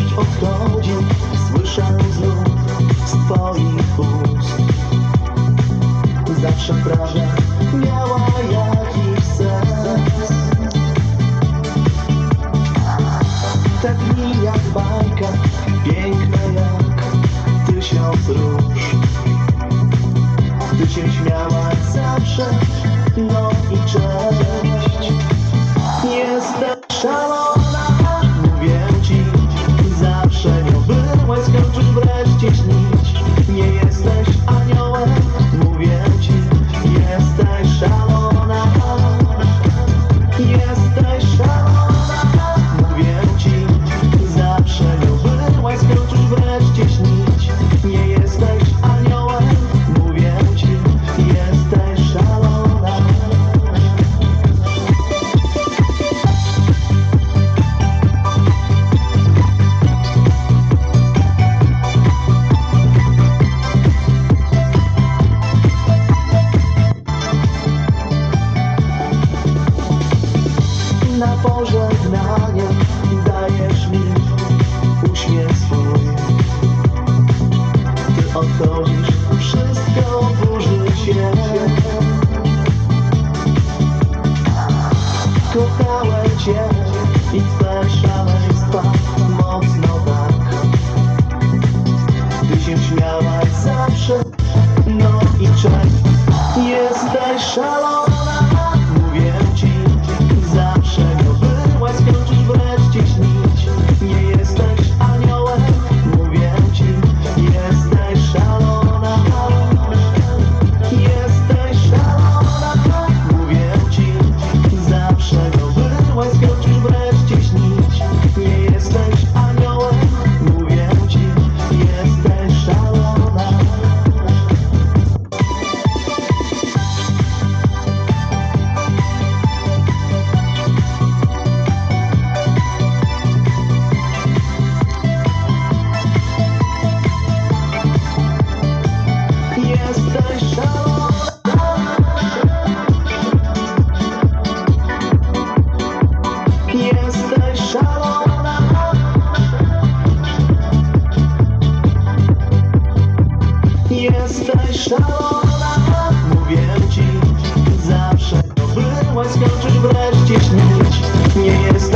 Miłość odchodzi, słyszę znów z twoich ust. Zawsze prawda miała jakiś sens. Te dni jak bajka, piękne jak tysiąc róż. Ty się śmiałaś zawsze, no i cześć. Jesteś szalona, Jesteś na pożegnanie dajesz mi uśmiech swój. Ty odchodzisz, wszystko burzy się. Kochałem cię i twe szaleństwa mocno tak. Ty się śmiałaś zawsze, no i cześć. Jesteś szalona, Mówię ci Zawsze to byłaś Skończysz wreszcie śnić. Nie jesteś